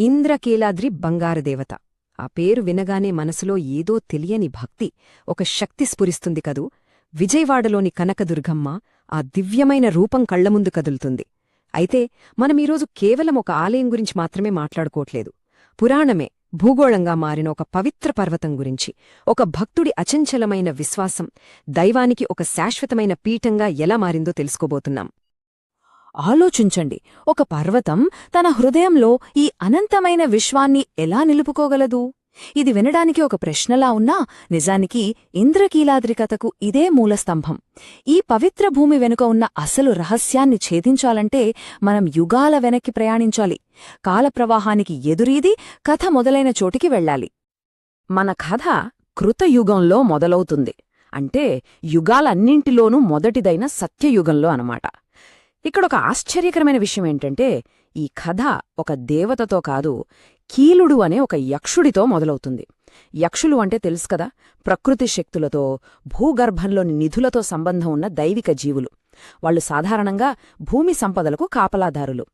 ఇంద్రకీలాద్రి బంగారుదేవత. ఆ పేరు వినగానే మనసులో ఏదో తెలియని భక్తి ఒక శక్తి స్ఫురిస్తుంది కదూ. విజయవాడలోని కనకదుర్గమ్మ ఆ దివ్యమైన రూపం కళ్ళముందు కదులుతుంది. అయితే మనమీరోజు కేవలం ఒక ఆలయం గురించి మాత్రమే మాట్లాడుకోవట్లేదు. పురాణమే భూగోళంగా మారిన ఒక పవిత్ర పర్వతం గురించి ఒక భక్తుడి అచంచలమైన విశ్వాసం దైవానికి ఒక శాశ్వతమైన పీఠంగా ఎలా మారిందో తెలుసుకోబోతున్నాం. ఆలోచించండి. ఒక పర్వతం తన హృదయంలో ఈ అనంతమైన విశ్వాన్ని ఎలా నిలుపుకోగలదు? ఇది వినడానికి ఒక ప్రశ్నలా ఉన్నా నిజానికి ఇంద్రకీలాద్రి కథకు ఇదే మూలస్తంభం. ఈ పవిత్ర భూమి వెనుక ఉన్న అసలు రహస్యాన్ని ఛేదించాలంటే మనం యుగాల వెనక్కి ప్రయాణించాలి. కాలప్రవాహానికి ఎదురీది కథ మొదలైన చోటికి వెళ్ళాలి. మన కథ కృతయుగంలో మొదలవుతుంది. అంటే యుగాలన్నింటిలోనూ మొదటిదైన సత్యయుగంలో అనమాట ఇక్కడ ఒక ఆశ్చర్యకరమైన విషయం ఏంటంటే ఈ కథ ఒక దేవతతో కాదు కీలుడు అనే ఒక యక్షుడితో మొదలవుతుంది. యక్షులు అంటే తెలుసు కదా ప్రకృతి శక్తులతో భూగర్భంలోని నిధులతో సంబంధం ఉన్న దైవిక జీవులు. వాళ్ళు సాధారణంగా భూమి సంపదలకు కాపలాదారులు.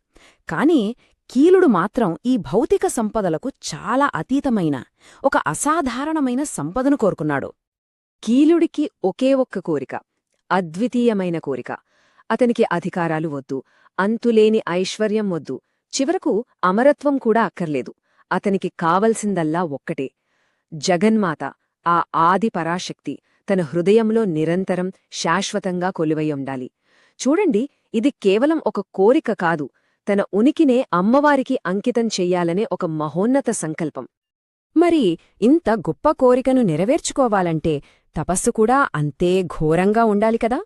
కాని కీలుడు మాత్రం ఈ భౌతిక సంపదలకు చాలా అతీతమైన ఒక అసాధారణమైన సంపదను కోరుకున్నాడు. కీలుడికి ఒకే ఒక్క కోరిక అద్వితీయమైన కోరిక. అతనికి అధికారాలు వద్దు. అంతులేని ఐశ్వర్యం వద్దు. చివరకు అమరత్వం కూడా అక్కర్లేదు. అతనికి కావలసిందల్లా ఒక్కటే. జగన్మాత ఆ ఆది పరాశక్తి తన హృదయంలో నిరంతరం శాశ్వతంగా కొలువై చూడండి ఇది కేవలం ఒక కోరిక కాదు. తన ఉనికినే అమ్మవారికి అంకితం చెయ్యాలనే ఒక మహోన్నత సంకల్పం. మరి ఇంత గొప్ప కోరికను నెరవేర్చుకోవాలంటే తపస్సు కూడా అంతే ఘోరంగా ఉండాలి కదా?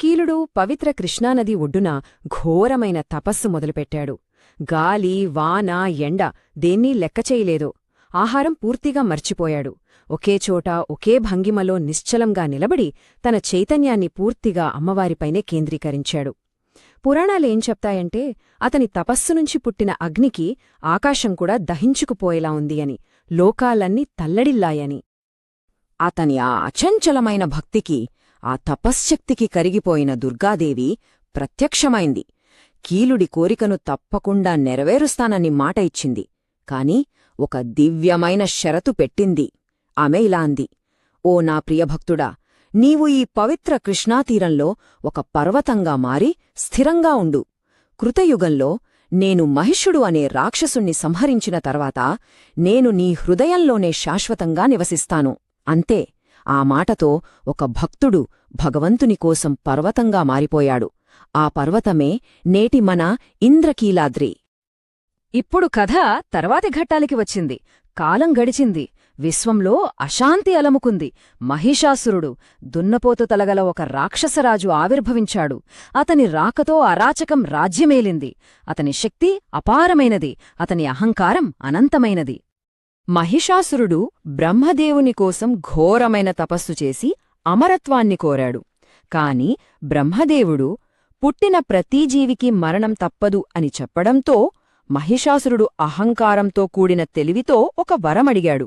కీలుడు పవిత్ర కృష్ణానది ఒడ్డున ఘోరమైన తపస్సు మొదలుపెట్టాడు. గాలి వాన ఎండ దేన్నీ లెక్కచేయలేదు ఆహారం పూర్తిగా మర్చిపోయాడు. ఒకేచోట ఒకే భంగిమలో నిశ్చలంగా నిలబడి తన చైతన్యాన్ని పూర్తిగా అమ్మవారిపైనే కేంద్రీకరించాడు. పురాణాలేం చెప్తాయంటే అతని తపస్సునుంచి పుట్టిన అగ్నికి ఆకాశం కూడా దహించుకుపోయేలా ఉంది అని లోకాలన్నీ తల్లడిల్లాయని. అతని ఆ అచంచలమైన భక్తికి ఆ తపశ్శక్తికి కరిగిపోయిన దుర్గాదేవి ప్రత్యక్షమైంది. కీలుడి కోరికను తప్పకుండా నెరవేరుస్తానని మాట ఇచ్చింది. కాని ఒక దివ్యమైన షరతు పెట్టింది. ఆమె ఇలా అంది. ఓ నా ప్రియభక్తుడా నీవు ఈ పవిత్ర కృష్ణాతీరంలో ఒక పర్వతంగా మారి స్థిరంగా ఉండు. కృతయుగంలో నేను మహిషుడు అనే రాక్షసుణ్ణి సంహరించిన తర్వాత నేను నీ హృదయంలోనే శాశ్వతంగా నివసిస్తాను. అంతే. ఆ మాటతో ఒక భక్తుడు భగవంతుని కోసం పర్వతంగా మారిపోయాడు. ఆ పర్వతమే నేటి మన ఇంద్రకీలాద్రి. ఇప్పుడు కథ తర్వాతి ఘట్టాలకి వచ్చింది. కాలం గడిచింది. విశ్వంలో అశాంతి అలముకుంది. మహిషాసురుడు దున్నపోతు తలగల ఒక రాక్షసరాజు ఆవిర్భవించాడు. అతని రాకతో అరాచకం రాజ్యమేలింది. అతని శక్తి అపారమైనది. అతని అహంకారం అనంతమైనది. మహిషాసురుడు బ్రహ్మదేవుని కోసం ఘోరమైన తపస్సు చేసి అమరత్వాన్ని కోరాడు. కాని బ్రహ్మదేవుడు పుట్టిన ప్రతీ జీవికి మరణం తప్పదు అని చెప్పడంతో మహిషాసురుడు అహంకారంతో కూడిన తెలివితో ఒక వరమడిగాడు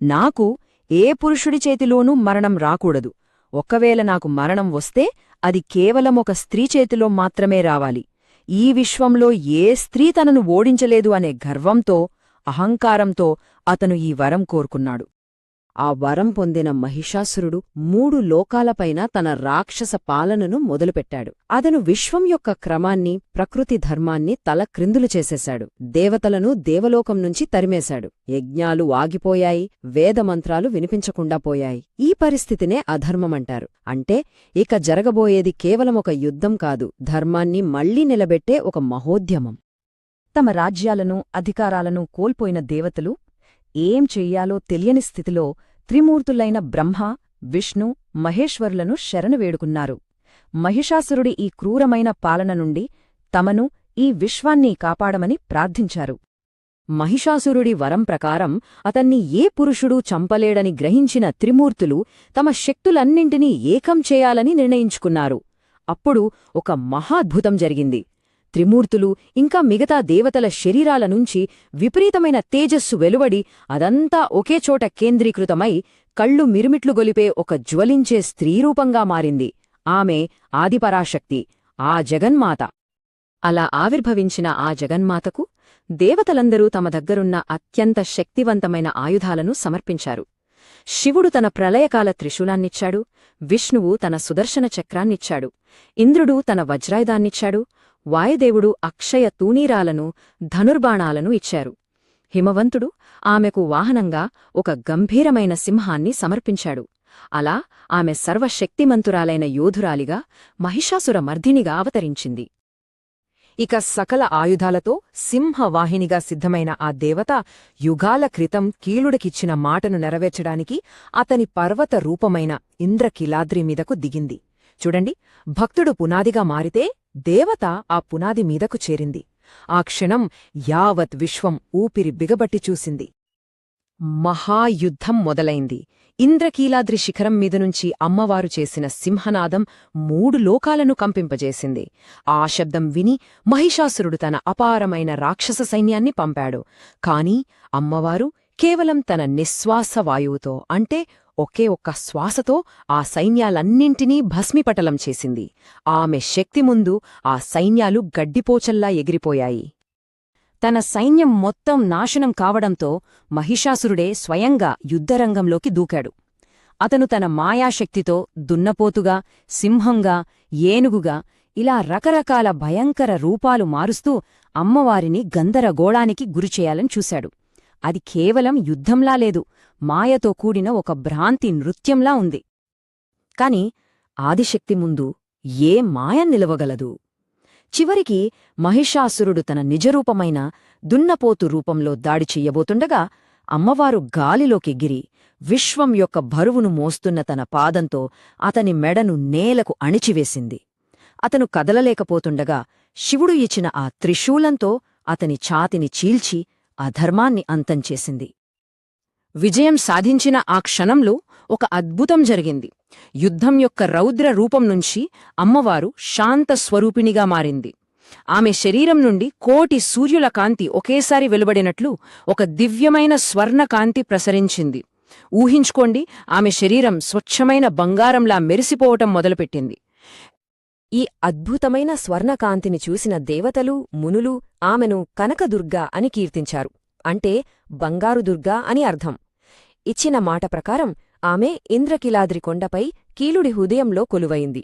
నాకు ఏ పురుషుడి చేతిలోనూ మరణం రాకూడదు. ఒకవేళ నాకు మరణం వస్తే అది కేవలం ఒక స్త్రీ చేతిలో మాత్రమే రావాలి. ఈ విశ్వంలో ఏ స్త్రీ తనను ఓడించలేదు అనే గర్వంతో అహంకారంతో అతను ఈ వరం కోరుకున్నాడు. ఆ వరం పొందిన మహిషాసురుడు మూడు లోకాలపైన తన రాక్షస పాలనను మొదలుపెట్టాడు. అతను విశ్వం యొక్క క్రమాన్ని ప్రకృతి ధర్మాన్ని తల క్రిందులు చేసేశాడు. దేవతలను దేవలోకం నుంచి తరిమేశాడు. యజ్ఞాలు ఆగిపోయాయి వేదమంత్రాలు వినిపించకుండా పోయాయి. ఈ పరిస్థితినే అధర్మమంటారు. అంటే ఇక జరగబోయేది కేవలం ఒక యుద్ధం కాదు ధర్మాన్ని మళ్ళీ నిలబెట్టే ఒక మహోద్యమం. తమ రాజ్యాలను అధికారాలను కోల్పోయిన దేవతలు ఏం చెయ్యాలో తెలియని స్థితిలో త్రిమూర్తులైన బ్రహ్మ విష్ణు మహేశ్వరులను శరణు వేడుకున్నారు. మహిషాసురుడి ఈ క్రూరమైన పాలన నుండి తమను ఈ విశ్వాన్ని కాపాడమని ప్రార్థించారు. మహిషాసురుడి వరం ప్రకారం అతన్ని ఏ పురుషుడూ చంపలేడని గ్రహించిన త్రిమూర్తులు తమ శక్తులన్నింటినీ ఏకం చేయాలని నిర్ణయించుకున్నారు. అప్పుడు ఒక మహాద్భుతం జరిగింది. త్రిమూర్తులు ఇంకా మిగతా దేవతల శరీరాల నుంచి విపరీతమైన తేజస్సు వెలువడి అదంతా ఒకేచోట కేంద్రీకృతమై కళ్ళు మిరుమిట్లు గొలిపే ఒక జ్వలించే స్త్రీరూపంగా మారింది. ఆమె ఆదిపరాశక్తి ఆ జగన్మాత. అలా ఆవిర్భవించిన ఆ జగన్మాతకు దేవతలందరూ తమ దగ్గరున్న అత్యంత శక్తివంతమైన ఆయుధాలను సమర్పించారు. శివుడు తన ప్రళయకాల త్రిశూలాన్నిచ్చాడు విష్ణువు తన సుదర్శన చక్రాన్నిచ్చాడు ఇంద్రుడు తన వజ్రాయుధాన్నిచ్చాడు వాయుదేవుడు అక్షయ తూనీరాలను ధనుర్బాణాలను ఇచ్చారు. హిమవంతుడు ఆమెకు వాహనంగా ఒక గంభీరమైన సింహాన్ని సమర్పించాడు. అలా ఆమె సర్వశక్తిమంతురాలైన యోధురాలిగా మహిషాసుర మర్దినిగా అవతరించింది. ఇక సకల ఆయుధాలతో సింహవాహినిగా సిద్ధమైన ఆ దేవత యుగాల క్రితం కీలుడికిచ్చిన మాటను నెరవేర్చడానికి అతని పర్వత రూపమైన ఇంద్రకిలాద్రి మీదకు దిగింది. చూడండి భక్తుడు పునాదిగా మారితే దేవత ఆ పునాది మీదకు చేరింది. ఆ క్షణం యావత్ విశ్వం ఊపిరి బిగబట్టి చూసింది. మహాయుద్ధం మొదలైంది. ఇంద్రకీలాద్రి శిఖరం మీదనుంచి అమ్మవారు చేసిన సింహనాదం మూడు లోకాలను కంపింపజేసింది. ఆ శబ్దం విని మహిషాసురుడు తన అపారమైన రాక్షస సైన్యాన్ని పంపాడు. కాని అమ్మవారు కేవలం తన నిశ్వాస వాయువుతో అంటే ఒకే ఒక్క శ్వాసతో ఆ సైన్యాలన్నింటినీ భస్మిపటలం చేసింది. ఆమె శక్తి ముందు ఆ సైన్యాలు గడ్డిపోచల్లా ఎగిరిపోయాయి. తన సైన్యం మొత్తం నాశనం కావడంతో మహిషాసురుడే స్వయంగా యుద్ధరంగంలోకి దూకాడు. అతను తన మాయాశక్తితో దున్నపోతుగా సింహంగా ఏనుగుగా ఇలా రకరకాల భయంకర రూపాలు మారుస్తూ అమ్మవారిని గందరగోళానికి గురిచేయాలని చూశాడు. అది కేవలం యుద్ధంలా లేదు మాయతో కూడిన ఒక భ్రాంతి నృత్యంలా ఉంది. కాని ఆదిశక్తి ముందు ఏ మాయ నిలవగలదు. చివరికి మహిషాసురుడు తన నిజరూపమైన దున్నపోతు రూపంలో దాడి చెయ్యబోతుండగా అమ్మవారు గాలిలోకెగిరి విశ్వం యొక్క బరువును మోస్తున్న తన పాదంతో అతని మెడను నేలకు అణిచివేసింది. అతను కదలలేకపోతుండగా శివుడు ఇచ్చిన ఆ త్రిశూలంతో అతని ఛాతిని చీల్చి అధర్మాన్ని అంతంచేసింది విజయం సాధించిన ఆ క్షణంలో ఒక అద్భుతం జరిగింది. యుద్ధం యొక్క రౌద్ర రూపం నుంచి అమ్మవారు శాంత స్వరూపిణిగా మారింది. ఆమె శరీరం నుండి కోటి సూర్యుల కాంతి ఒకేసారి వెలువడినట్లు ఒక దివ్యమైన స్వర్ణకాంతి ప్రసరించింది. ఊహించుకోండి ఆమె శరీరం స్వచ్ఛమైన బంగారంలా మెరిసిపోవటం మొదలుపెట్టింది. ఈ అద్భుతమైన స్వర్ణకాంతిని చూసిన దేవతలు మునులు ఆమెను కనకదుర్గ అని కీర్తించారు. అంటే బంగారు దుర్గా అని అర్థం. ఇచ్చిన మాట ప్రకారం ఆమె ఇంద్రకిలాద్రి కొండపై కీలుడి హృదయంలో కొలువయింది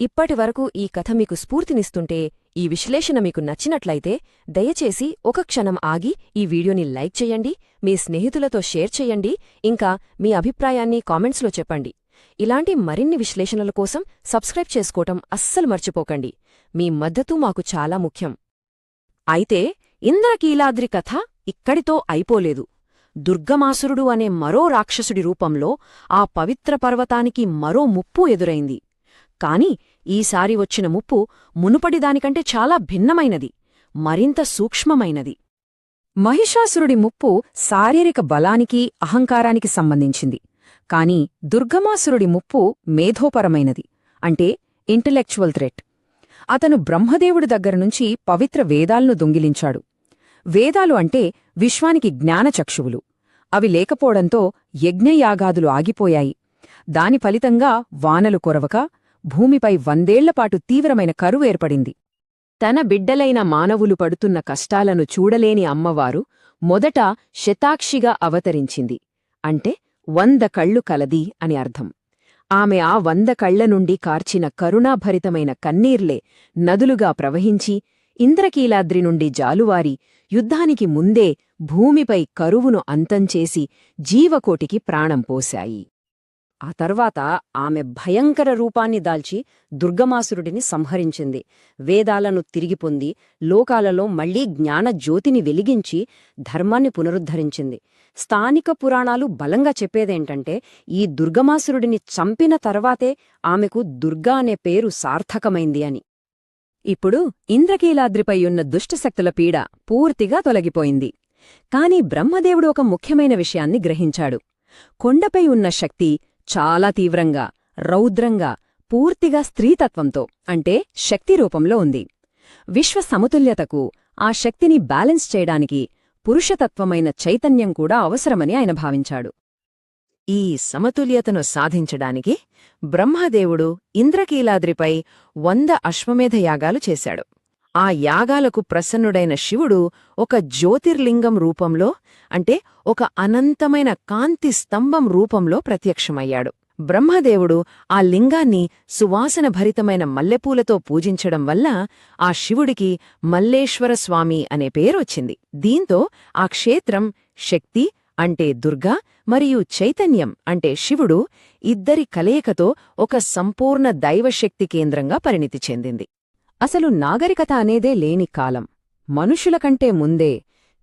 ఇప్పటివరకు ఈ కథ మీకు స్ఫూర్తినిస్తుంటే ఈ విశ్లేషణ మీకు నచ్చినట్లయితే దయచేసి ఒక క్షణం ఆగి ఈ వీడియోని లైక్ చేయండి మీ స్నేహితులతో షేర్ చెయ్యండి ఇంకా మీ అభిప్రాయాన్ని కామెంట్స్లో చెప్పండి. ఇలాంటి మరిన్ని విశ్లేషణల కోసం సబ్స్క్రైబ్ చేసుకోవటం అస్సలు మర్చిపోకండి. మీ మద్దతు మాకు చాలా ముఖ్యం. అయితే ఇంద్రకీలాద్రి కథ ఇక్కడితో అయిపోలేదు. దుర్గమాసురుడు అనే మరో రాక్షసుడి రూపంలో ఆ పవిత్ర పర్వతానికి మరో ముప్పు ఎదురైంది. కాని ఈసారి వచ్చిన ముప్పు మునుపటిదానికంటే చాలా భిన్నమైనది మరింత సూక్ష్మమైనది. మహిషాసురుడి ముప్పు శారీరక బలానికి అహంకారానికి సంబంధించింది. కాని దుర్గమాసురుడి ముప్పు మేధోపరమైనది అంటే ఇంటలెక్చువల్ థ్రెట్. అతను బ్రహ్మదేవుడి దగ్గరనుంచి పవిత్ర వేదాలను దొంగిలించాడు. వేదాలు అంటే విశ్వానికి జ్ఞానచక్షువులు అవి లేకపోవడంతో యజ్ఞయాగాదులు ఆగిపోయాయి. దాని ఫలితంగా వానలు కొరవక భూమిపై వందేళ్ళపాటు తీవ్రమైన కరువు ఏర్పడింది. తన బిడ్డలైన మానవులు పడుతున్న కష్టాలను చూడలేని అమ్మవారు మొదట శతాక్షిగా అవతరించింది. అంటే వంద కళ్ళు కలది అని అర్థం. ఆమె ఆ వంద కళ్ళ నుండి కార్చిన కరుణాభరితమైన కన్నీర్లే నదులుగా ప్రవహించి ఇంద్రకీలాద్రి నుండి జాలువారి యుద్ధానికి ముందే భూమిపై కరువును అంతంచేసి జీవకోటికి ప్రాణం పోశాయి. ఆ తర్వాత ఆమె భయంకర రూపాన్ని దాల్చి దుర్గమాసురుడిని సంహరించింది. వేదాలను తిరిగి పొంది లోకాలలో మళ్ళీ జ్ఞానజ్యోతిని వెలిగించి ధర్మాన్ని పునరుద్ధరించింది. స్థానిక పురాణాలు బలంగా చెప్పేదేంటంటే ఈ దుర్గమాసురుడిని చంపిన తర్వాతే ఆమెకు దుర్గా అనే పేరు సార్థకమైంది అని. ఇప్పుడు ఇంద్రకీలాద్రిపై ఉన్న దుష్టశక్తుల పీడ పూర్తిగా తొలగిపోయింది. కాని బ్రహ్మదేవుడు ఒక ముఖ్యమైన విషయాన్ని గ్రహించాడు. కొండపై ఉన్న శక్తి చాలా తీవ్రంగా రౌద్రంగా పూర్తిగా స్త్రీతత్వంతో అంటే శక్తి రూపంలో ఉంది. విశ్వ సమతుల్యతకు ఆ శక్తిని బ్యాలెన్స్ చేయడానికి పురుషతత్వమైన చైతన్యం కూడా అవసరమని ఆయన భావించాడు. ఈ సమతుల్యతను సాధించడానికి బ్రహ్మదేవుడు ఇంద్రకీలాద్రిపై వంద అశ్వమేధ యాగాలు చేశాడు. ఆ యాగాలకు ప్రసన్నుడైన శివుడు ఒక జ్యోతిర్లింగం రూపంలో అంటే ఒక అనంతమైన కాంతి స్తంభం రూపంలో ప్రత్యక్షమయ్యాడు. బ్రహ్మదేవుడు ఆ లింగాన్ని సువాసన భరితమైన మల్లెపూలతో పూజించడం వల్ల ఆ శివుడికి మల్లేశ్వర స్వామి అనే పేరొచ్చింది. దీంతో ఆ క్షేత్రం శక్తి అంటే దుర్గా మరియు చైతన్యం అంటే శివుడు ఇద్దరి కలయికతో ఒక సంపూర్ణ దైవశక్తి కేంద్రంగా పరిణితి చెందింది. అసలు నాగరికత అనేదే లేని కాలం. మనుషుల కంటే ముందే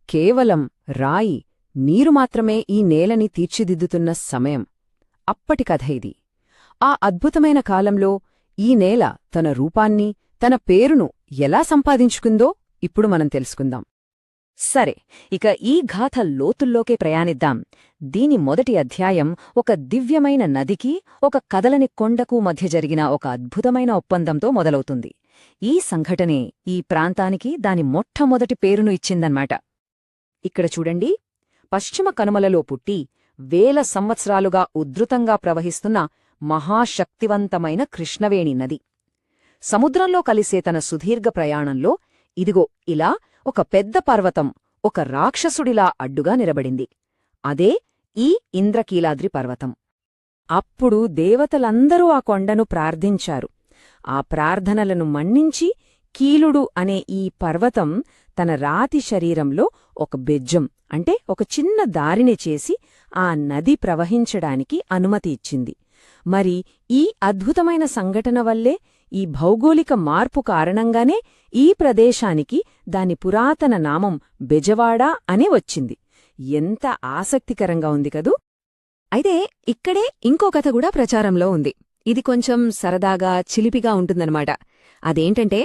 కేవలం రాయి నీరు మాత్రమే ఈ నేలని తీర్చిదిద్దుతున్న సమయం. అప్పటి కథ ఇది. ఆ అద్భుతమైన కాలంలో ఈ నేల తన రూపాన్ని తన పేరును ఎలా సంపాదించుకుందో ఇప్పుడు మనం తెలుసుకుందాం. సరే ఇక ఈ గాథ లోతుల్లోకే ప్రయాణిద్దాం. దీని మొదటి అధ్యాయం ఒక దివ్యమైన నదికి ఒక కదలని కొండకు మధ్య జరిగిన ఒక అద్భుతమైన ఒప్పందంతో మొదలవుతుంది. ఈ సంఘటనే ఈ ప్రాంతానికి దాని మొట్టమొదటి పేరును ఇచ్చిందన్నమాట. ఇక్కడ చూడండి పశ్చిమ కనుమలలో పుట్టి వేల సంవత్సరాలుగా ఉద్ధృతంగా ప్రవహిస్తున్న మహాశక్తివంతమైన కృష్ణవేణి నది. సముద్రంలో కలిసే తన సుదీర్ఘ ప్రయాణంలో ఇదిగో ఇలా ఒక పెద్ద పర్వతం ఒక రాక్షసుడిలా అడ్డుగా నిలబడింది. అదే ఈ ఇంద్రకీలాద్రి పర్వతం. అప్పుడు దేవతలందరూ ఆ కొండను ప్రార్థించారు. ఆ ప్రార్థనలను మన్నించి కీలుడు అనే ఈ పర్వతం తన రాతి శరీరంలో ఒక బెజ్జం అంటే ఒక చిన్న దారిని చేసి ఆ నది ప్రవహించడానికి అనుమతి ఇచ్చింది. మరి ఈ అద్భుతమైన సంఘటన వల్లే ఈ భౌగోళిక మార్పు కారణంగానే ఈ ప్రదేశానికి దాని పురాతన నామం బెజవాడా అనే వచ్చింది. ఎంత ఆసక్తికరంగా ఉంది కదూ! అయితే ఇక్కడే ఇంకో కథ కూడా ప్రచారంలో ఉంది. ఇది కొంచెం సరదాగా చిలిపిగా ఉంటుందన్నమాట. అదేంటంటే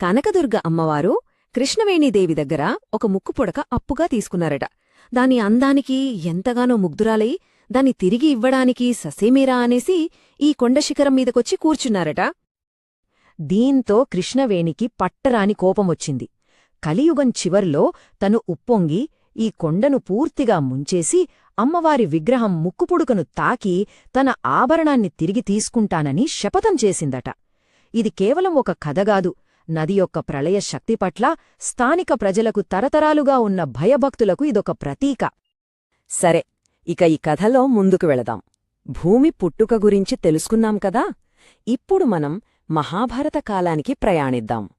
కనకదుర్గ అమ్మవారు కృష్ణవేణీదేవి దగ్గర ఒక ముక్కుపొడక అప్పుగా తీసుకున్నారట. దాని అందానికి ఎంతగానో ముగ్ధురాలై దాన్ని తిరిగి ఇవ్వడానికి ససేమీరా అనేసి ఈ కొండ శిఖరం మీదకొచ్చి కూర్చున్నారట. దీంతో కృష్ణవేణికి పట్టరాని కోపమొచ్చింది కలియుగం చివర్లో తను ఉప్పొంగి ఈ కొండను పూర్తిగా ముంచేసి అమ్మవారి విగ్రహం ముక్కుపుడుకను తాకి తన ఆభరణాన్ని తిరిగి తీసుకుంటానని శపథం చేసిందట. ఇది కేవలం ఒక కథగాదు నది యొక్క ప్రళయ శక్తి పట్ల స్థానిక ప్రజలకు తరతరాలుగా ఉన్న భయభక్తులకు ఇదొక ప్రతీక. సరే ఇక ఈ కథలో ముందుకు వెళదాం. భూమి పుట్టుక గురించి తెలుసుకున్నాం కదా? ఇప్పుడు మనం మహాభారత కాలానికి ప్రయాణిద్దాం.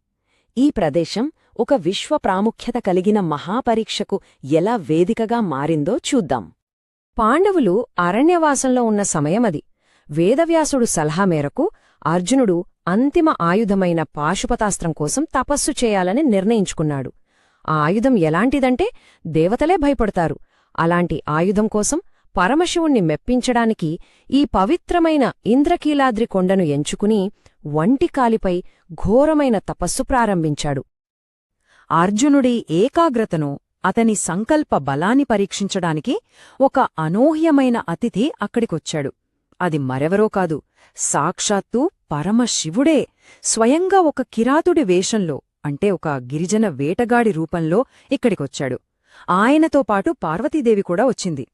ఈ ప్రదేశం ఒక విశ్వ ప్రాముఖ్యత కలిగిన మహాపరీక్షకు ఎలా వేదికగా మారిందో చూద్దాం. పాండవులు అరణ్యవాసంలో ఉన్న సమయమది. వేదవ్యాసుడు సలహా మేరకు అర్జునుడు అంతిమ ఆయుధమైన పాశుపతాస్త్రం కోసం తపస్సు చేయాలని నిర్ణయించుకున్నాడు. ఆ ఆయుధం ఎలాంటిదంటే దేవతలే భయపడతారు. అలాంటి ఆయుధం కోసం పరమశివుణ్ణి మెప్పించడానికి ఈ పవిత్రమైన ఇంద్రకీలాద్రి కొండను ఎంచుకుని వంటికాలిపై ఘోరమైన తపస్సు ప్రారంభించాడు. అర్జునుడి ఏకాగ్రతను అతని సంకల్ప బలాన్ని పరీక్షించడానికి ఒక అనూహ్యమైన అతిథి అక్కడికొచ్చాడు. అది మరెవరో కాదు సాక్షాత్తు పరమశివుడే. స్వయంగా ఒక కిరాతుడి వేషంలో అంటే ఒక గిరిజన వేటగాడి రూపంలో ఇక్కడికొచ్చాడు. ఆయనతో పాటు పార్వతీదేవి కూడా వచ్చింది.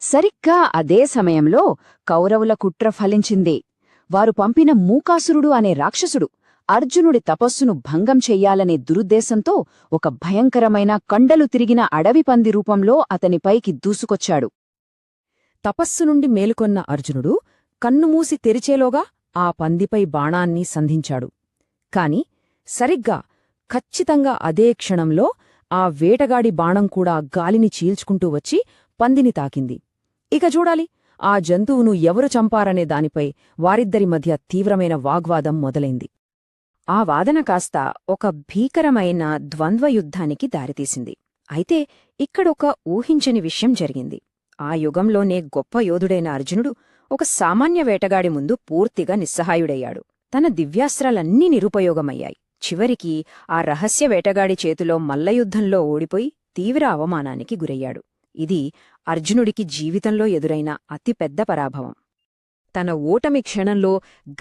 సరిగ్గా అదే సమయంలో కౌరవుల కుట్ర ఫలించింది. వారు పంపిన మూకాసురుడు అనే రాక్షసుడు అర్జునుడి తపస్సును భంగం చెయ్యాలనే దురుద్దేశంతో ఒక భయంకరమైన కండలు తిరిగిన అడవి పంది రూపంలో అతనిపైకి దూసుకొచ్చాడు. తపస్సు నుండి మేలుకొన్న అర్జునుడు కన్నుమూసి తెరిచేలోగా ఆ పందిపై బాణాన్ని సంధించాడు. కాని సరిగ్గా ఖచ్చితంగా అదే క్షణంలో ఆ వేటగాడి బాణం కూడా గాలిని చీల్చుకుంటూ వచ్చి పందిని తాకింది. ఇక చూడాలి ఆ జంతువును ఎవరు చంపారనే దానిపై వారిద్దరి మధ్య తీవ్రమైన వాగ్వాదం మొదలైంది. ఆ వాదన కాస్త ఒక భీకరమైన ద్వంద్వయుద్ధానికి దారితీసింది. అయితే ఇక్కడొక ఊహించని విషయం జరిగింది. ఆ యుగంలోనే గొప్ప యోధుడైన అర్జునుడు ఒక సామాన్య వేటగాడి ముందు పూర్తిగా నిస్సహాయుడయ్యాడు. తన దివ్యాస్త్రాలన్నీ నిరుపయోగమయ్యాయి. చివరికి ఆ రహస్య వేటగాడి చేతిలో మల్లయుద్ధంలో ఓడిపోయి తీవ్ర అవమానానికి గురయ్యాడు. ఇది అర్జునుడికి జీవితంలో ఎదురైన అతిపెద్ద పరాభవం. తన ఓటమి క్షణంలో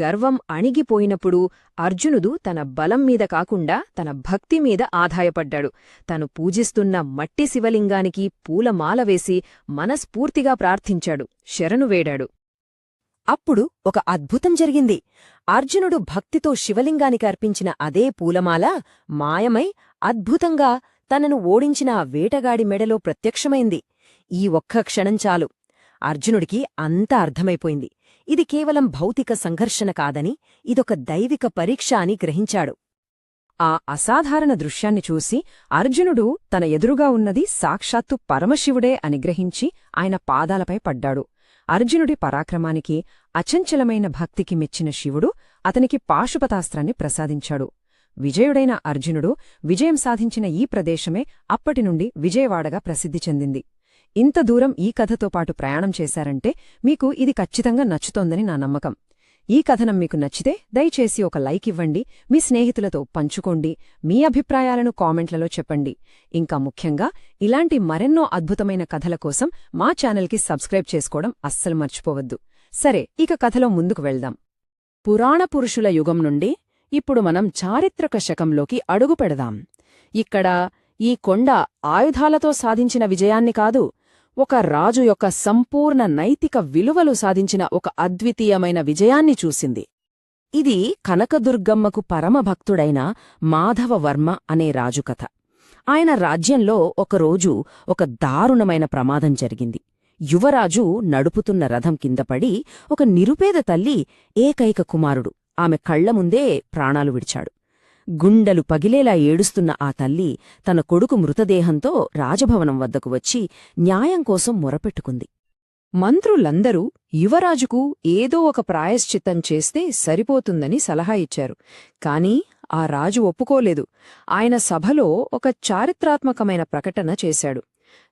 గర్వం అణిగిపోయినప్పుడు అర్జునుడు తన బలం మీద కాకుండా తన భక్తి మీద ఆదాయపడ్డాడు తను పూజిస్తున్న మట్టి శివలింగానికి పూలమాల వేసి మనస్ఫూర్తిగా ప్రార్థించాడు. శరణు వేడాడు. అప్పుడు ఒక అద్భుతం జరిగింది. అర్జునుడు భక్తితో శివలింగానికి అర్పించిన అదే పూలమాల మాయమై అద్భుతంగా తనను ఓడించిన ఆ వేటగాడి మెడలో ప్రత్యక్షమైంది. ఈ ఒక్క క్షణం చాలు. అర్జునుడికి అంతా అర్థమైపోయింది. ఇది కేవలం భౌతిక సంఘర్షణ కాదని ఇదొక దైవిక పరీక్ష అని గ్రహించాడు. ఆ అసాధారణ దృశ్యాన్ని చూసి అర్జునుడు తన ఎదురుగా ఉన్నది సాక్షాత్తు పరమశివుడే అని గ్రహించి ఆయన పాదాలపై పడ్డాడు. అర్జునుడి పరాక్రమానికి అచంచలమైన భక్తికి మెచ్చిన శివుడు అతనికి పాశుపతాస్త్రాన్ని ప్రసాదించాడు. విజయుడైన అర్జునుడు విజయం సాధించిన ఈ ప్రదేశమే అప్పటినుండి విజయవాడగా ప్రసిద్ధి చెందింది. ఇంత దూరం ఈ కథతో పాటు ప్రయాణం చేశారంటే మీకు ఇది ఖచ్చితంగా నచ్చుతోందని నా నమ్మకం. ఈ కథనం మీకు నచ్చితే దయచేసి ఒక లైక్ ఇవ్వండి మీ స్నేహితులతో పంచుకోండి మీ అభిప్రాయాలను కామెంట్లలో చెప్పండి. ఇంకా ముఖ్యంగా ఇలాంటి మరెన్నో అద్భుతమైన కథల కోసం మా ఛానల్కి సబ్స్క్రైబ్ చేసుకోవడం అస్సలు మర్చిపోవద్దు. సరే ఇక కథలో ముందుకు వెళ్దాం. పురాణ పురుషుల యుగం నుండి ఇప్పుడు మనం చారిత్రక శకంలోకి అడుగుపెడదాం ఇక్కడ ఈ కొండ ఆయుధాలతో సాధించిన విజయాన్ని కాదు ఒక రాజు యొక్క సంపూర్ణ నైతిక విలువలు సాధించిన ఒక అద్వితీయమైన విజయాన్ని చూసింది. ఇది కనకదుర్గమ్మకు పరమభక్తుడైన మాధవవర్మ అనే రాజు కథ ఆయన రాజ్యంలో ఒకరోజు ఒక దారుణమైన ప్రమాదం జరిగింది. యువరాజు నడుపుతున్న రథం కిందపడి ఒక నిరుపేద తల్లి ఏకైక కుమారుడు. ఆమె కళ్ళ ముందే ప్రాణాలు విడిచాడు. గుండెలు పగిలేలా ఏడుస్తున్న ఆ తల్లి తన కొడుకు మృతదేహంతో రాజభవనం వద్దకు వచ్చి న్యాయం కోసం మొరపెట్టుకుంది. మంత్రులందరూ యువరాజుకు ఏదో ఒక ప్రాయశ్చిత్తం చేస్తే సరిపోతుందని సలహా ఇచ్చారు. కాని ఆ రాజు ఒప్పుకోలేదు. ఆయన సభలో ఒక చారిత్రాత్మకమైన ప్రకటన చేశాడు.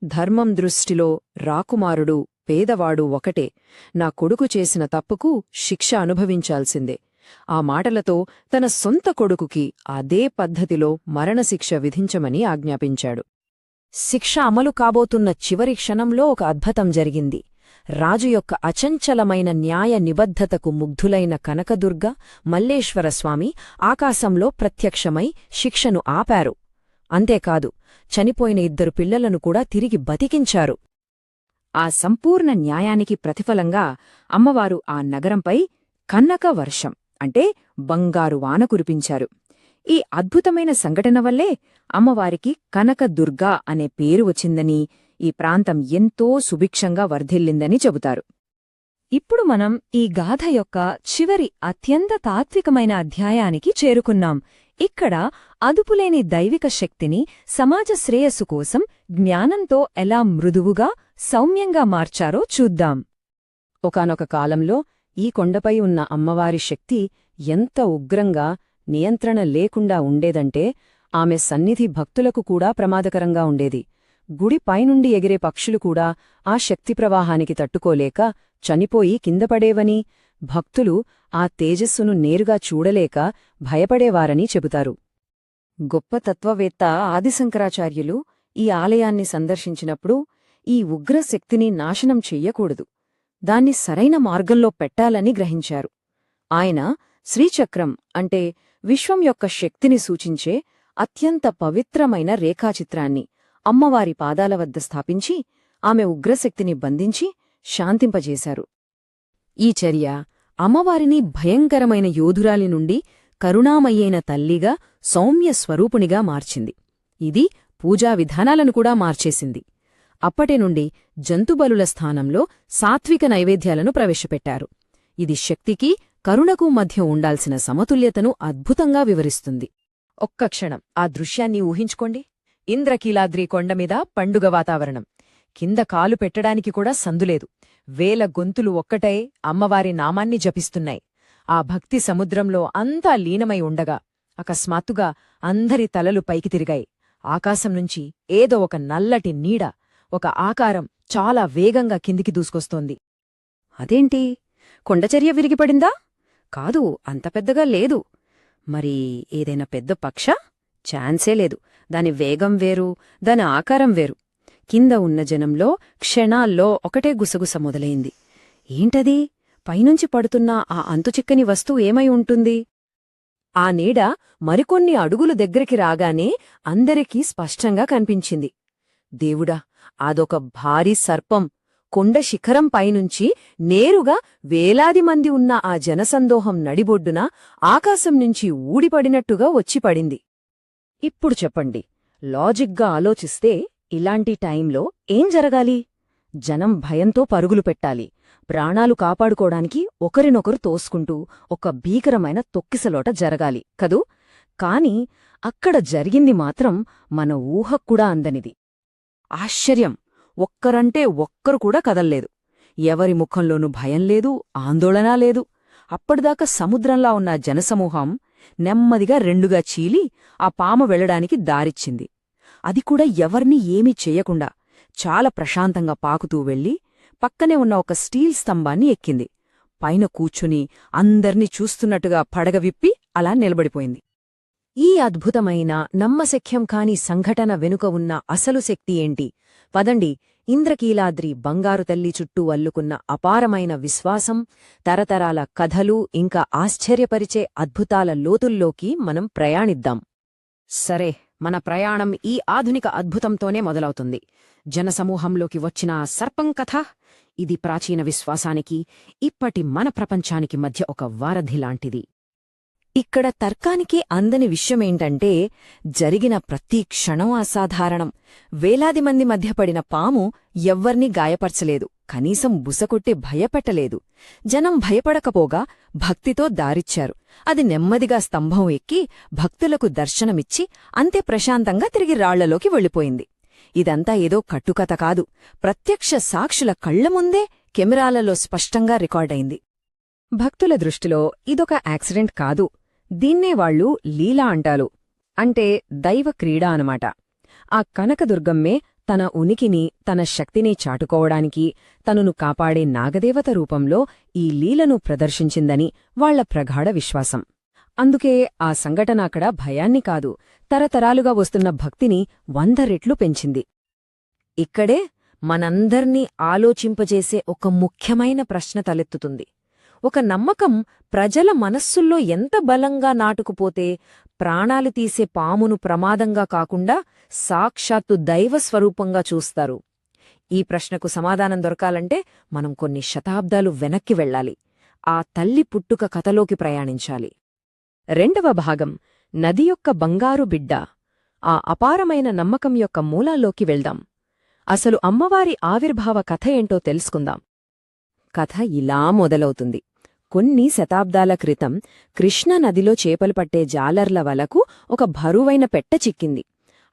ధర్మం దృష్టిలో రాకుమారుడు పేదవాడు ఒకటే. నా కొడుకు చేసిన తప్పుకు శిక్ష అనుభవించాల్సిందే. ఆ మాటలతో తన సొంత కొడుకుకి అదే పద్ధతిలో మరణశిక్ష విధించమని ఆజ్ఞాపించాడు. శిక్ష అమలు కాబోతున్న చివరి క్షణంలో ఒక అద్భుతం జరిగింది. రాజు యొక్క అచంచలమైన న్యాయ నిబద్ధతకు ముగ్ధులైన కనకదుర్గ మల్లేశ్వరస్వామి ఆకాశంలో ప్రత్యక్షమై శిక్షను ఆపారు. అంతేకాదు చనిపోయిన ఇద్దరు పిల్లలను కూడా తిరిగి బతికించారు. ఆ సంపూర్ణ న్యాయానికి ప్రతిఫలంగా అమ్మవారు ఆ నగరంపై కన్నక వర్షం అంటే బంగారు వాన కురిపించారు. ఈ అద్భుతమైన సంఘటన వల్లే అమ్మవారికి కనకదుర్గా అనే పేరు వచ్చిందని ఈ ప్రాంతం ఎంతో సుభిక్షంగా వర్ధిల్లిందని చెబుతారు. ఇప్పుడు మనం ఈ గాథ యొక్క చివరి అత్యంత తాత్వికమైన అధ్యాయానికి చేరుకున్నాం. ఇక్కడ అదుపులేని దైవిక శక్తిని సమాజ శ్రేయస్సు కోసం జ్ఞానంతో ఎలా మృదువుగా సౌమ్యంగా మార్చారో చూద్దాం. ఒకానొక కాలంలో ఈ కొండపై ఉన్న అమ్మవారి శక్తి ఎంత ఉగ్రంగా నియంత్రణ లేకుండా ఉండేదంటే ఆమె సన్నిధి భక్తులకు కూడా ప్రమాదకరంగా ఉండేది. గుడి పైనుండి ఎగిరే పక్షులు కూడా ఆ శక్తి ప్రవాహానికి తట్టుకోలేక చనిపోయి కిందపడేవని భక్తులు ఆ తేజస్సును నేరుగా చూడలేక భయపడేవారని చెబుతారు. గొప్ప తత్వవేత్త ఆదిశంకరాచార్యులు ఈ ఆలయాన్ని సందర్శించినప్పుడు ఈ ఉగ్రశక్తిని నాశనం చెయ్యకూడదు. దాన్ని సరైన మార్గంలో పెట్టాలని గ్రహించారు. ఆయన శ్రీచక్రం అంటే విశ్వం యొక్క శక్తిని సూచించే అత్యంత పవిత్రమైన రేఖాచిత్రాన్ని అమ్మవారి పాదాల వద్ద స్థాపించి ఆమె ఉగ్రశక్తిని బంధించి శాంతింపజేశారు. ఈ చర్య అమ్మవారిని భయంకరమైన యోధురాలి నుండి కరుణామయ్యైన తల్లిగా సౌమ్య స్వరూపునిగా మార్చింది. ఇది పూజా విధానాలను కూడా మార్చేసింది. అప్పటినుండి జంతుబలుల స్థానంలో సాత్విక నైవేద్యాలను ప్రవేశపెట్టారు. ఇది శక్తికి కరుణకు మధ్య ఉండాల్సిన సమతుల్యతను అద్భుతంగా వివరిస్తుంది. ఒక్క క్షణం ఆ దృశ్యాన్ని ఊహించుకోండి. ఇంద్రకీలాద్రి కొండమీద పండుగ వాతావరణం. కింద కాలు పెట్టడానికి కూడా సందులేదు వేల గొంతులు ఒక్కటై అమ్మవారి నామాన్ని జపిస్తున్నాయి. ఆ భక్తి సముద్రంలో అంతా లీనమై ఉండగా అకస్మాత్తుగా అందరి తలలు పైకి తిరిగాయి. ఆకాశం నుంచి ఏదో ఒక నల్లటి నీడ ఒక ఆకారం చాలా వేగంగా కిందికి దూసుకొస్తోంది. అదేంటి? కొండచర్య విరిగిపడిందా? కాదు అంత పెద్దగా లేదు. మరి ఏదైనా పెద్ద పక్ష? ఛాన్సే లేదు. దాని వేగం వేరు దాని ఆకారం వేరు. కింద ఉన్న జనంలో క్షణాల్లో ఒకటే గుసగుస మొదలైంది. ఏంటది? పైనుంచి పడుతున్న ఆ అంతుచిక్కని వస్తువు ఏమై ఉంటుంది? ఆ నీడ మరికొన్ని అడుగులు దగ్గరికి రాగానే అందరికీ స్పష్టంగా కనిపించింది. దేవుడా అదొక భారీ సర్పం. కొండ శిఖరం పైనుంచి నేరుగా వేలాది మంది ఉన్న ఆ జనసందోహం నడిబొడ్డున ఆకాశం నుంచి ఊడిపడినట్టుగా వచ్చిపడింది ఇప్పుడు చెప్పండి లాజిక్గా ఆలోచిస్తే ఇలాంటి టైంలో ఏం జరగాలి? జనం భయంతో పరుగులు పెట్టాలి. ప్రాణాలు కాపాడుకోడానికి ఒకరినొకరు తోసుకుంటూ ఒక భీకరమైన తొక్కిసలోట జరగాలి కదూ? కాని అక్కడ జరిగింది మాత్రం మన ఊహక్కూడా అందనిది. ఆశ్చర్యం. ఒక్కరంటే ఒక్కరు కూడా కదల్లేదు. ఎవరి ముఖంలోనూ భయం లేదు ఆందోళన లేదు. అప్పటిదాకా సముద్రంలా ఉన్న జనసమూహం నెమ్మదిగా రెండుగా చీలి ఆ పాము వెళ్ళడానికి దారిచ్చింది. అది కూడా ఎవర్నీ ఏమీ చెయ్యకుండా చాలా ప్రశాంతంగా పాకుతూ వెళ్ళి పక్కనే ఉన్న ఒక స్టీల్ స్తంభాన్ని ఎక్కింది. పైన కూర్చుని అందర్నీ చూస్తున్నట్టుగా పడగ విప్పి అలా నిలబడిపోయింది. ఈ అద్భుతమైన నమ్మశక్యం కాని సంఘటన వెనుక ఉన్న అసలు శక్తి ఏంటి? పదండి ఇంద్రకీలాద్రి బంగారు తల్లి చుట్టూ అల్లుకున్న అపారమైన విశ్వాసం తరతరాల కథలు ఇంకా ఆశ్చర్యపరిచే అద్భుతాల లోతుల్లోకి మనం ప్రయాణిద్దాం. సరే మన ప్రయాణం ఈ ఆధునిక అద్భుతంతోనే మొదలవుతుంది. జనసమూహంలోకి వచ్చిన సర్పం కథ ఇది ప్రాచీన విశ్వాసానికి ఇప్పటి మన ప్రపంచానికి మధ్య ఒక వారధి లాంటిది. ఇక్కడ తర్కానికి అందని విషయమేంటంటే జరిగిన ప్రతి క్షణం అసాధారణం. వేలాది మంది మధ్య పడిన పాము ఎవ్వర్నీ గాయపరచలేదు. కనీసం బుసకొట్టి భయపెట్టలేదు. జనం భయపడకపోగా భక్తితో దారిచ్చారు. అది నెమ్మదిగా స్తంభం ఎక్కి భక్తులకు దర్శనమిచ్చి అంతే ప్రశాంతంగా తిరిగి రాళ్ళలోకి వెళ్ళిపోయింది. ఇదంతా ఏదో కట్టుకథ కాదు. ప్రత్యక్ష సాక్షుల కళ్ళముందే కెమెరాలలో స్పష్టంగా రికార్డైంది భక్తుల దృష్టిలో ఇదొక యాక్సిడెంట్ కాదు. దీన్నే వాళ్ళు లీలా అంటారు. అంటే దైవ క్రీడ అనమాట ఆ కనకదుర్గమ్మే తన ఉనికిని తన శక్తిని చాటుకోవడానికి తనను కాపాడే నాగదేవత రూపంలో ఈ లీలను ప్రదర్శించిందని వాళ్ళ ప్రగాఢ విశ్వాసం. అందుకే ఆ సంఘటన అక్కడ భయాన్ని కాదు తరతరాలుగా వస్తున్న భక్తిని వంద రెట్లు పెంచింది. ఇక్కడే మనందర్నీ ఆలోచింపజేసే ఒక ముఖ్యమైన ప్రశ్న తలెత్తుతుంది. ఒక నమ్మకం ప్రజల మనస్సుల్లో ఎంత బలంగా నాటుకుపోతే ప్రాణాలు తీసే పామును ప్రమాదంగా కాకుండా సాక్షాత్తు దైవస్వరూపంగా చూస్తారు. ఈ ప్రశ్నకు సమాధానం దొరకాలంటే మనం కొన్ని శతాబ్దాలు వెనక్కి వెళ్ళాలి. ఆ తల్లి పుట్టుక కథలోకి ప్రయాణించాలి. రెండవ భాగం నది యొక్క బంగారు బిడ్డ. ఆ అపారమైన నమ్మకం యొక్క మూలాల్లోకి వెళ్దాం. అసలు అమ్మవారి ఆవిర్భావ కథ ఏంటో తెలుసుకుందాం. కథ ఇలా మొదలవుతుంది. కొన్ని శతాబ్దాల క్రితం కృష్ణనదిలో చేపలు పట్టే జాలర్ల వలకు ఒక బరువైన పెట్ట చిక్కింది.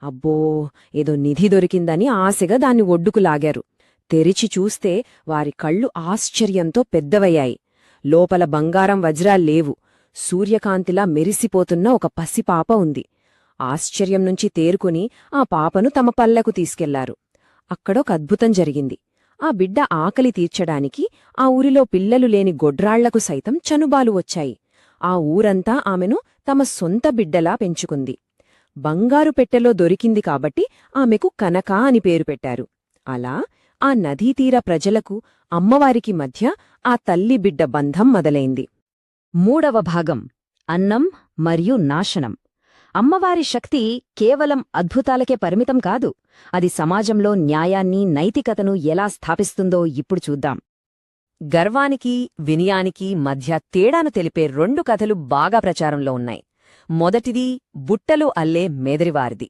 అబ్బో ఏదో నిధి దొరికిందని ఆశగా దాన్ని ఒడ్డుకు లాగారు. తెరిచి చూస్తే వారి కళ్ళు ఆశ్చర్యంతో పెద్దవయ్యాయి. లోపల బంగారం వజ్రాల్లేవు సూర్యకాంతిలా మెరిసిపోతున్న ఒక పసిపాప ఉంది. ఆశ్చర్యం నుంచి తేరుకుని ఆ పాపను తమ పల్లకు తీసుకెళ్ళారు. అక్కడొక అద్భుతం జరిగింది. ఆ బిడ్డ ఆకలి తీర్చడానికి ఆ ఊరిలో పిల్లలు లేని గొడ్రాళ్ళకు సైతం చనుబాలు వచ్చాయి. ఆ ఊరంతా ఆమెను తమ సొంత బిడ్డలా పెంచుకుంది. బంగారు పెట్టెలో దొరికింది కాబట్టి ఆమెకు కనక అని పేరు పెట్టారు. అలా ఆ నదీతీర ప్రజలకు అమ్మవారికి మధ్య ఆ తల్లి బిడ్డ బంధం మొదలైంది. మూడవ భాగం అన్నం మరియు నాశనం. అమ్మవారి శక్తి కేవలం అద్భుతాలకే పరిమితం కాదు. అది సమాజంలో న్యాయాన్ని నైతికతను ఎలా స్థాపిస్తుందో ఇప్పుడు చూద్దాం. గర్వానికి వినయానికి మధ్య తేడాను తెలిపే రెండు కథలు బాగా ప్రచారంలో ఉన్నాయి. మొదటిది బుట్టలో అల్లే మేదరివారిది.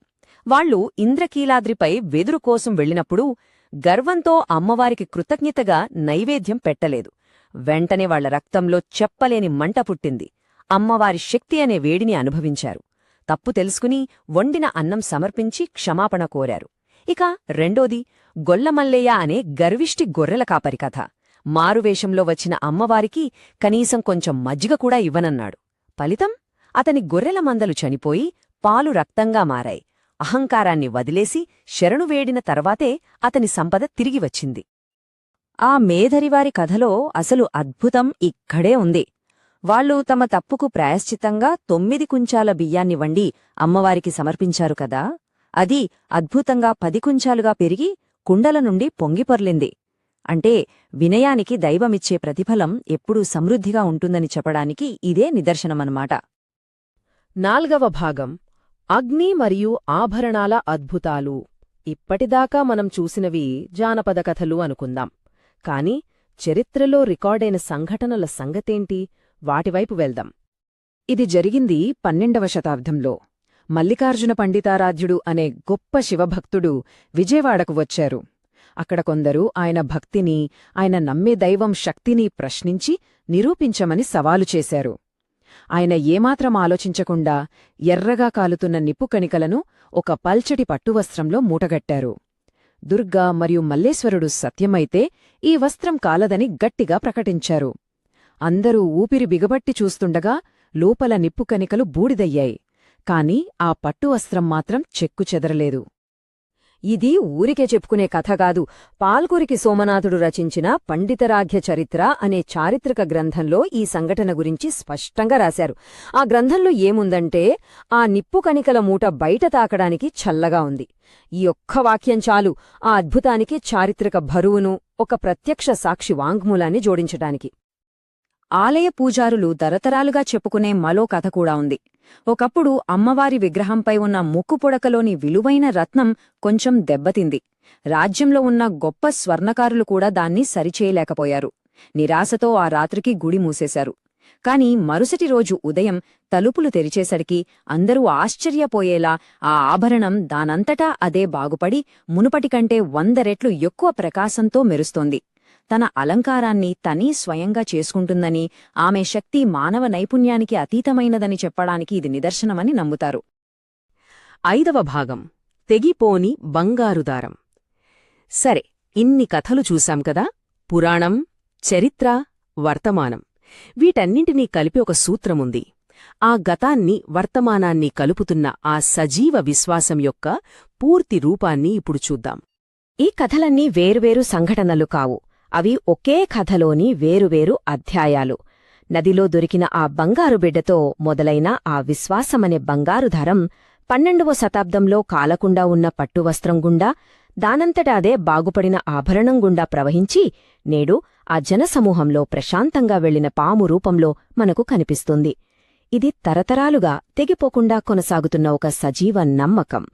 వాళ్ళు ఇంద్రకీలాద్రిపై వెదురు కోసం వెళ్ళినప్పుడు గర్వంతో అమ్మవారికి కృతజ్ఞతగా నైవేద్యం పెట్టలేదు. వెంటనే వాళ్ళ రక్తంలో చెప్పలేని మంట పుట్టింది. అమ్మవారి శక్తి అనే వేడిని అనుభవించారు. తప్పు తెలుసుకుని వండిన అన్నం సమర్పించి క్షమాపణ కోరారు. ఇక రెండోది గొల్లమల్లయ్య అనే గర్విష్టి గొర్రెల కాపరి కథ. మారువేషంలో వచ్చిన అమ్మవారికి కనీసం కొంచెం మజ్జిగ కూడా ఇవ్వనన్నాడు. ఫలితం? అతని గొర్రెల మందలు చనిపోయి పాలు రక్తంగా మారాయి. అహంకారాన్ని వదిలేసి శరణు వేడిన తర్వాతే అతని సంపద తిరిగి వచ్చింది. ఆ మేధరివారి కథలో అసలు అద్భుతం ఇక్కడే ఉంది. వాళ్ళు తమ తప్పుకు ప్రాయశ్చితంగా తొమ్మిది కుంచాల బియ్యాన్ని వండి అమ్మవారికి సమర్పించారు కదా? అది అద్భుతంగా పది కుంచాలుగా పెరిగి కుండల నుండి పొంగిపొర్లింది అంటే వినయానికి దైవమిచ్చే ప్రతిఫలం ఎప్పుడూ సమృద్ధిగా ఉంటుందని చెప్పడానికి ఇదే నిదర్శనమన్నమాట. నాల్గవ భాగం. అగ్ని మరియు ఆభరణాల అద్భుతాలు. ఇప్పటిదాకా మనం చూసినవి జానపద కథలు అనుకుందాం. కాని చరిత్రలో రికార్డైన సంఘటనల సంగతేంటి? వాటివైపు వెళ్దాం. ఇది జరిగింది పన్నెండవ శతాబ్దంలో. మల్లికార్జున పండితారాధ్యుడు అనే గొప్ప శివభక్తుడు విజయవాడకు వచ్చారు. అక్కడ కొందరు ఆయన భక్తిని ఆయన నమ్మే దైవం శక్తిని ప్రశ్నించి నిరూపించమని సవాలు చేశారు. ఆయన ఏమాత్రం ఆలోచించకుండా ఎర్రగా కాలుతున్న నిప్పు కణికలను ఒక పల్చటి పట్టువస్త్రంలో మూటగట్టారు. దుర్గా మరియు మల్లేశ్వరుడు సత్యమైతే ఈ వస్త్రం కాలదని గట్టిగా ప్రకటించారు. అందరూ ఊపిరి బిగబట్టి చూస్తుండగా లోపల నిప్పు కణికలు బూడిదయ్యాయి. కాని ఆ పట్టు వస్త్రం మాత్రం చెక్కు చెదరలేదు. ఇది ఊరికే చెప్పుకునే కథగాదు పాల్కురికి సోమనాథుడు రచించిన పండితరాఘ్య చరిత్ర అనే చారిత్రక గ్రంథంలో ఈ సంఘటన గురించి స్పష్టంగా రాశారు. ఆ గ్రంథంలో ఏముందంటే ఆ నిప్పు కణికల మూట బయట తాకడానికి చల్లగా ఉంది. ఈ ఒక్క వాక్యం చాలు. ఆ అద్భుతానికి చారిత్రక భరువును ఒక ప్రత్యక్ష సాక్షి వాంగ్మూలాన్ని జోడించటానికి. ఆలయ పూజారులు తరతరాలుగా చెప్పుకునే మలో కథ కూడా ఉంది. ఒకప్పుడు అమ్మవారి విగ్రహంపై ఉన్న ముక్కు పొడకలోని విలువైన రత్నం కొంచెం దెబ్బతింది. రాజ్యంలో ఉన్న గొప్ప స్వర్ణకారులు కూడా దాన్ని సరిచేయలేకపోయారు. నిరాశతో ఆ రాత్రికి గుడి మూసేశారు. కాని మరుసటి రోజు ఉదయం తలుపులు తెరిచేసరికి అందరూ ఆశ్చర్యపోయేలా ఆ ఆభరణం దానంతటా అదే బాగుపడి మునుపటికంటే వంద రెట్లు ఎక్కువ ప్రకాశంతో మెరుస్తోంది. తన అలంకారాన్ని తనీ స్వయంగా చేసుకుంటుందని ఆమె శక్తి మానవ నైపుణ్యానికి అతీతమైనదని చెప్పడానికి ఇది నిదర్శనమని నమ్ముతారు. ఐదవ భాగం. తెగిపోని బంగారుదారం సరే ఇన్ని కథలు చూశాం కదా? పురాణం చరిత్ర వర్తమానం. వీటన్నింటినీ కలిపి ఒక సూత్రముంది. ఆ గతాన్ని వర్తమానాన్ని కలుపుతున్న ఆ సజీవ విశ్వాసం యొక్క పూర్తి రూపాన్ని ఇప్పుడు చూద్దాం. ఈ కథలన్నీ వేరువేరు సంఘటనలు కావు. అవి ఒకే కథలోని వేరువేరు అధ్యాయాలు. నదిలో దొరికిన ఆ బంగారు బిడ్డతో మొదలైన ఆ విశ్వాసమనే బంగారు ధరం పన్నెండవ శతాబ్దంలో కాలకుండా ఉన్న పట్టువస్త్రం గుండా దానంతట అదే బాగుపడిన ఆభరణం గుండా ప్రవహించి నేడు ఆ జనసమూహంలో ప్రశాంతంగా వెళ్ళిన పాము రూపంలో మనకు కనిపిస్తుంది. ఇది తరతరాలుగా తెగిపోకుండా కొనసాగుతున్న ఒక సజీవ నమ్మకం.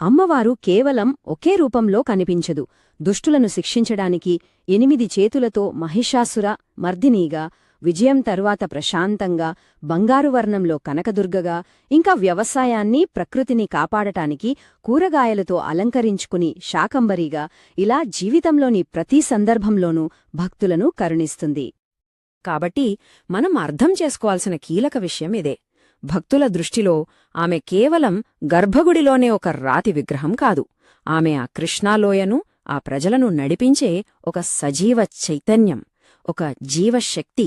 అమ్మవారు కేవలం ఒకే రూపంలో కనిపించదు. దుష్టులను శిక్షించడానికి ఎనిమిది చేతులతో మహిషాసుర మర్దినీగా విజయం తరువాత ప్రశాంతంగా బంగారు వర్ణంలో కనకదుర్గగా ఇంకా వ్యవసాయాన్ని ప్రకృతిని కాపాడటానికి కూరగాయలతో అలంకరించుకుని శాకంబరీగా ఇలా జీవితంలోని ప్రతి సందర్భంలోనూ భక్తులను కరుణిస్తుంది. కాబట్టి మనం అర్థం చేసుకోవాల్సిన కీలక విషయం ఇదే. భక్తుల దృష్టిలో ఆమె కేవలం గర్భగుడిలోనే ఒక రాతి విగ్రహం కాదు. ఆమె ఆ కృష్ణాలోయను ఆ ప్రజలను నడిపించే ఒక సజీవ చైతన్యం ఒక జీవశక్తి.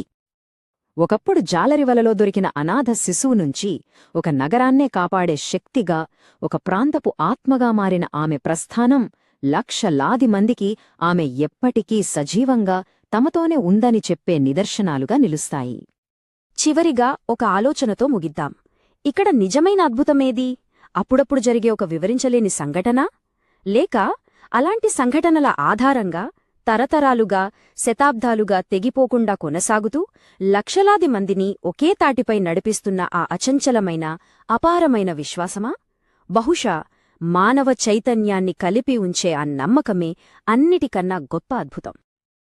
ఒకప్పుడు జాలరివలలో దొరికిన అనాథ శిశువు నుంచి ఒక నగరాన్నే కాపాడే శక్తిగా ఒక ప్రాంతపు ఆత్మగా మారిన ఆమె ప్రస్థానం లక్షలాది మందికి ఆమె ఎప్పటికీ సజీవంగా తమతోనే ఉందని చెప్పే నిదర్శనాలుగా నిలుస్తాయి. చివరిగా ఒక ఆలోచనతో ముగిద్దాం. ఇక్కడ నిజమైన అద్భుతమేది? అప్పుడప్పుడు జరిగే ఒక వివరించలేని సంఘటన? లేక అలాంటి సంఘటనల ఆధారంగా తరతరాలుగా శతాబ్దాలుగా తెగిపోకుండా కొనసాగుతూ లక్షలాది మందిని ఒకే తాటిపై నడిపిస్తున్న ఆ అచంచలమైన అపారమైన విశ్వాసమా? బహుశా మానవ చైతన్యాన్ని కలిపి ఉంచే ఆ నమ్మకమే అన్నిటికన్నా గొప్ప అద్భుతం.